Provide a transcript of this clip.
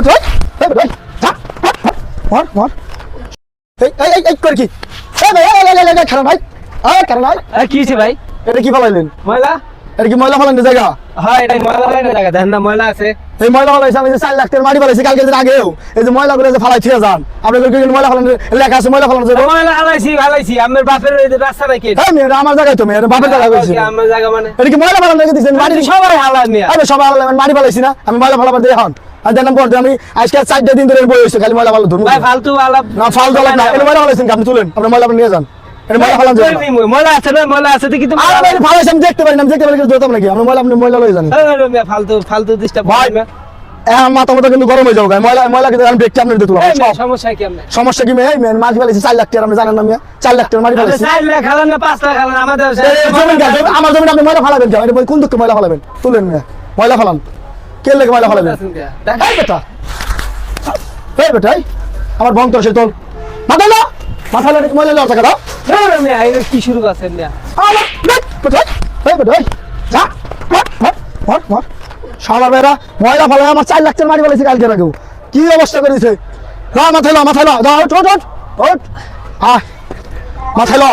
এই বেটা, এই, যা, মর, মর, মর, মর। এই, এই, এই, এই, করে কি? এই ভাই, এই, এই, এই, এই, এই, খারাপ ভাই। এই, খারাপ ভাই। আরে কি হয়েছে ভাই? এটা কি ফালাইলেন? ময়লা? এটা কি ময়লা ফালানোর জায়গা? হয় এটা ময়লা হয় জায়গা। দেখেন না ময়লা আছে। এই ময়লা ফালাইছে আমি যে চার লাখ টাকার মাটি ফালাইছি কালকে দিন আগেও। এই যে ময়লা করে যে ফালাই যান। কি ময়লা ফালানোর লেখা আছে ময়লা ফালানোর জায়গা ময়লা হালাইছি হালাইছি আমার বাপের ওই যে রাস্তা নাকি এটা? এই মেয়ে আমার জায়গায় তো মেয়ে বাপের জায়গা করেছি আমার জায়গা মানে। এটা কি ময়লা ফালানো রেখে দিচ্ছেন মাটি সবাই হালাই মিয়া। আমি সবাই ফালালাম, আমি মাটি ফালাইছি না। আমি ময়লা ফালাবার দিয়ে এখন আর দেখলাম পর আমি আজকে চারটে দিন ধরে বই হয়েছে খালি ময়লা ধরুন ফালতু না এটা ময়লা আপনি? তুলেন নিয়ে যান। আছে না ময়লা আছে দেখি আমি এটা ফালাইছি আমি দেখতে পারি না দেখতে পারি কিন্তু ধরতাম নাকি? আপনি ময়লা আপনি ময়লা লয়ে যান। ফালতু ফালতু ডিস্টার্ব ভাই এখন মাথা কিন্তু গরম হয়ে যাব গায়ে। ময়লা ময়লা কিন্তু আমি দেখছি আপনার দিতে সমস্যা কি আপনার? সমস্যা কি মেয়ে? মেয়ে মাটি ফেলেছি চার লাখ টাকা আপনি জানেন না মেয়ে? চার লাখ টাকা মাটি ফেলেছি চার লাখ খালান না পাঁচ লাখ খালান আমাদের জমিন গাছ, আমার জমিন আপনি ময়লা ফালাবেন কেন দুঃখ ময়লা ফালাবেন? তুলেন মেয়ে ময়লা ফালান। কে লেগে ময়লা ফালাবেন এই বেটা এই বেটা। এই, আমার বং তোর সে তোল মাথা লো মাথা লো ময়লা লো টাকা দাও। কি শুরু করছেন মিয়া আলো বেট বেটা এই বেটা যা। মর মর মর মর শালা বেরা ময়লা ফালাই আমার চার লাখ টাকা মাটি কালকে রাখেও কি অবস্থা করেছে? না মাথায় লো মাথায় লো দাও ওঠ ওঠ ওঠ আয় মাথায় লো